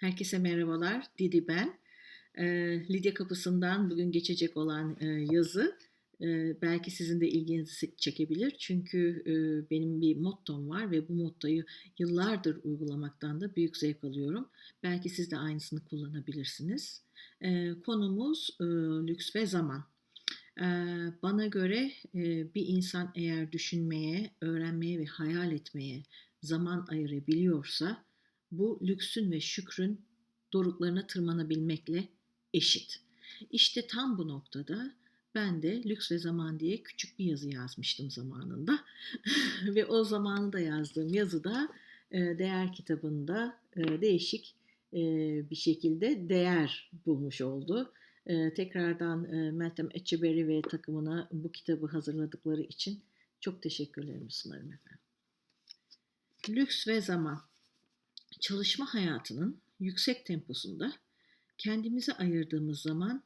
Herkese merhabalar. Didi ben. Ee, Lidya Kapısı'ndan bugün geçecek olan e, yazı e, belki sizin de ilginizi çekebilir. Çünkü e, benim bir mottom var ve bu mottoyu yıllardır uygulamaktan da büyük zevk alıyorum. Belki siz de aynısını kullanabilirsiniz. E, konumuz e, lüks ve zaman. E, bana göre e, bir insan eğer düşünmeye, öğrenmeye ve hayal etmeye zaman ayırabiliyorsa bu lüksün ve şükrün doruklarına tırmanabilmekle eşit. İşte tam bu noktada ben de Lüks ve Zaman diye küçük bir yazı yazmıştım zamanında. ve o zamanında yazdığım yazıda e, değer kitabında e, değişik e, bir şekilde değer bulmuş oldu. Tekrardan Meltem Echeberry ve takımına bu kitabı hazırladıkları için çok teşekkürlerimi sunarım efendim. Lüks ve zaman çalışma hayatının yüksek temposunda kendimize ayırdığımız zaman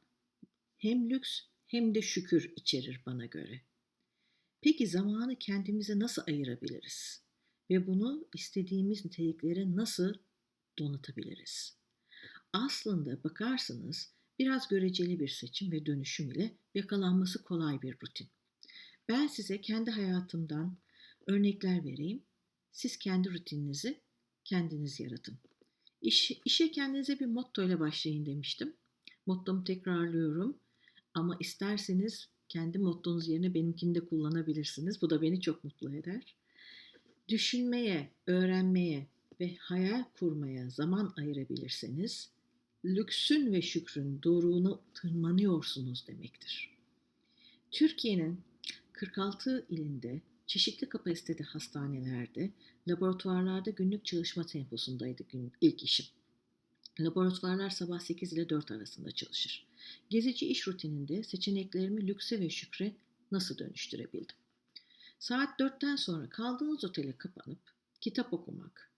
hem lüks hem de şükür içerir bana göre. Peki zamanı kendimize nasıl ayırabiliriz? Ve bunu istediğimiz niteliklere nasıl donatabiliriz? Aslında bakarsınız biraz göreceli bir seçim ve dönüşüm ile yakalanması kolay bir rutin. Ben size kendi hayatımdan örnekler vereyim. Siz kendi rutininizi kendiniz yaratın. İş, işe kendinize bir motto ile başlayın demiştim. Mottomu tekrarlıyorum. Ama isterseniz kendi mottonuz yerine benimkini de kullanabilirsiniz. Bu da beni çok mutlu eder. Düşünmeye, öğrenmeye ve hayal kurmaya zaman ayırabilirseniz lüksün ve şükrün doruğunu tırmanıyorsunuz demektir. Türkiye'nin 46 ilinde çeşitli kapasitede hastanelerde, laboratuvarlarda günlük çalışma temposundaydı gün, ilk işim. Laboratuvarlar sabah 8 ile 4 arasında çalışır. Gezici iş rutininde seçeneklerimi lükse ve şükre nasıl dönüştürebildim? Saat 4'ten sonra kaldığınız otele kapanıp kitap okumak,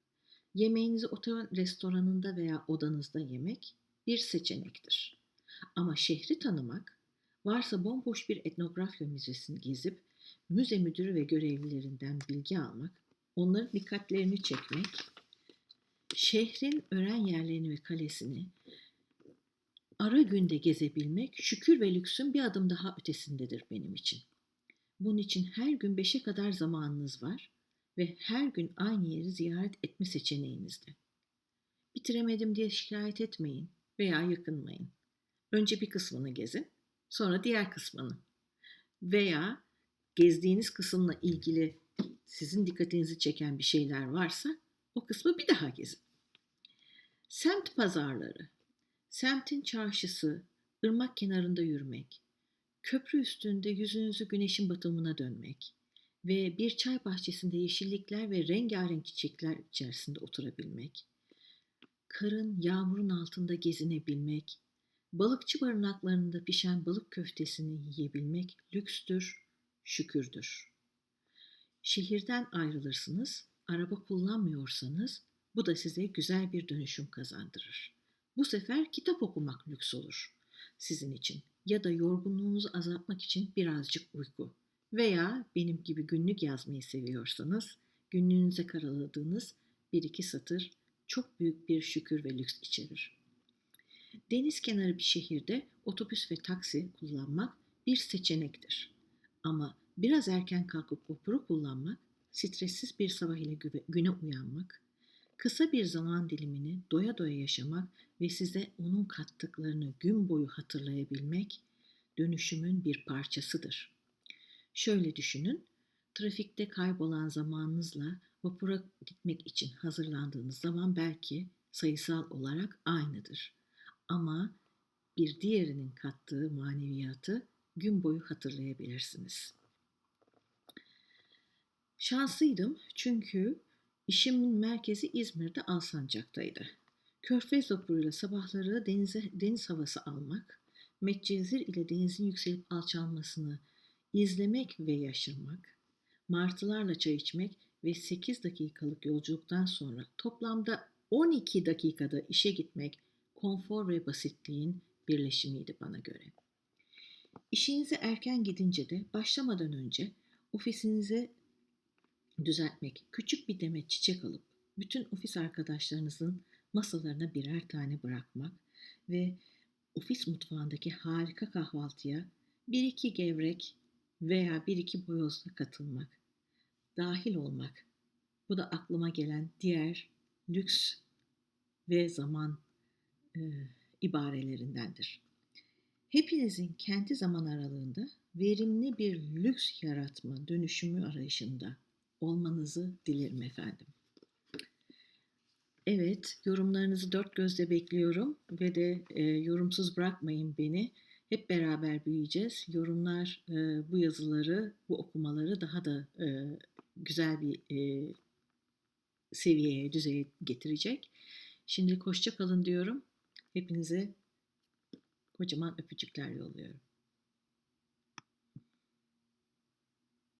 yemeğinizi otel restoranında veya odanızda yemek bir seçenektir. Ama şehri tanımak, varsa bomboş bir etnografya müzesini gezip müze müdürü ve görevlilerinden bilgi almak, onların dikkatlerini çekmek, şehrin öğren yerlerini ve kalesini ara günde gezebilmek şükür ve lüksün bir adım daha ötesindedir benim için. Bunun için her gün beşe kadar zamanınız var ve her gün aynı yeri ziyaret etme seçeneğinizde. Bitiremedim diye şikayet etmeyin veya yakınmayın. Önce bir kısmını gezin, sonra diğer kısmını. Veya gezdiğiniz kısımla ilgili sizin dikkatinizi çeken bir şeyler varsa o kısmı bir daha gezin. Semt pazarları, semtin çarşısı, ırmak kenarında yürümek, köprü üstünde yüzünüzü güneşin batımına dönmek ve bir çay bahçesinde yeşillikler ve rengarenk çiçekler içerisinde oturabilmek, karın, yağmurun altında gezinebilmek, balıkçı barınaklarında pişen balık köftesini yiyebilmek lükstür, şükürdür. Şehirden ayrılırsınız, araba kullanmıyorsanız bu da size güzel bir dönüşüm kazandırır. Bu sefer kitap okumak lüks olur sizin için ya da yorgunluğunuzu azaltmak için birazcık uyku veya benim gibi günlük yazmayı seviyorsanız günlüğünüze karaladığınız bir iki satır çok büyük bir şükür ve lüks içerir. Deniz kenarı bir şehirde otobüs ve taksi kullanmak bir seçenektir. Ama biraz erken kalkıp vapuru kullanmak, stressiz bir sabah ile güne uyanmak, kısa bir zaman dilimini doya doya yaşamak ve size onun kattıklarını gün boyu hatırlayabilmek dönüşümün bir parçasıdır. Şöyle düşünün, trafikte kaybolan zamanınızla vapura gitmek için hazırlandığınız zaman belki sayısal olarak aynıdır. Ama bir diğerinin kattığı maneviyatı gün boyu hatırlayabilirsiniz. Şanslıydım çünkü işimin merkezi İzmir'de Alsancak'taydı. Körfez vapuruyla sabahları denize, deniz havası almak, Medcezir ile denizin yükselip alçalmasını izlemek ve yaşamak, martılarla çay içmek ve 8 dakikalık yolculuktan sonra toplamda 12 dakikada işe gitmek konfor ve basitliğin birleşimiydi bana göre. İşinize erken gidince de başlamadan önce ofisinize düzeltmek, küçük bir demet çiçek alıp bütün ofis arkadaşlarınızın masalarına birer tane bırakmak ve ofis mutfağındaki harika kahvaltıya bir iki gevrek veya bir iki boyozla katılmak, dahil olmak. Bu da aklıma gelen diğer lüks ve zaman e, ibarelerindendir. Hepinizin kendi zaman aralığında verimli bir lüks yaratma dönüşümü arayışında olmanızı dilerim efendim. Evet, yorumlarınızı dört gözle bekliyorum ve de e, yorumsuz bırakmayın beni. Hep beraber büyüyeceğiz. Yorumlar e, bu yazıları, bu okumaları daha da e, güzel bir e, seviyeye, düzeye getirecek. Şimdi hoşça kalın diyorum. Hepinize kocaman öpücükler yolluyorum.